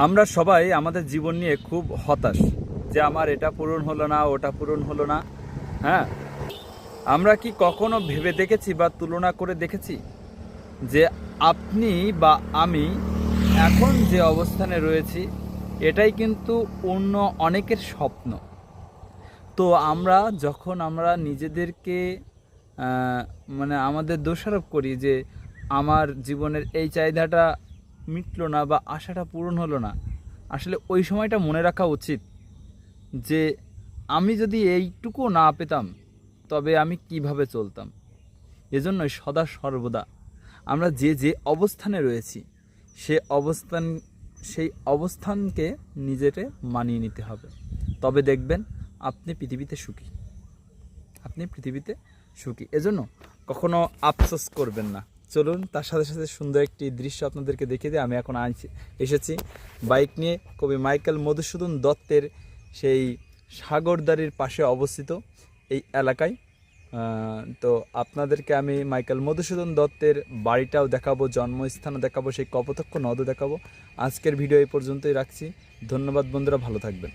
আমরা সবাই আমাদের জীবন নিয়ে খুব হতাশ যে আমার এটা পূরণ হলো না, ওটা পূরণ হলো না। হ্যাঁ? আমরা কি কখনো ভেবে দেখেছি বা তুলনা করে দেখেছি যে আপনি বা আমি এখন যে অবস্থানে রয়েছি, এটাই কিন্তু অন্য অনেকের স্বপ্ন। তো আমরা যখন আমরা নিজেদেরকে মানে আমাদের দোষারোপ করি যে আমার জীবনের এই চাহিদাটা মিটলো না বা আশাটা পূরণ হলো না, আসলে ওই সময়টা মনে রাখা উচিত যে আমি যদি এইটুকু না পেতাম, তবে আমি কীভাবে চলতাম। এজন্যই সদা সর্বদা আমরা যে যে অবস্থানে রয়েছি, সে অবস্থান, সেই অবস্থানকে নিজেকে মানিয়ে নিতে হবে। তবে দেখবেন, আপনি পৃথিবীতে সুখী। আপনি পৃথিবীতে সুখী। এজন্য কখনো আফসোস করবেন না। চলুন, তার সাথে সাথে সুন্দর একটি দৃশ্য আপনাদেরকে দেখিয়ে দিয়ে আমি এখন এসেছি বাইক নিয়ে কবি মাইকেল মধুসূদন দত্তের সেই সাগরদারির পাশে অবস্থিত এই এলাকায়। তো আপনাদেরকে আমি মাইকেল মধুসূদন দত্তের বাড়িটাও দেখাবো, জন্মস্থানও দেখাবো, সেই কপোতক্ষ নদও দেখাবো। আজকের ভিডিও এই পর্যন্তই রাখছি। ধন্যবাদ বন্ধুরা, ভালো থাকবেন।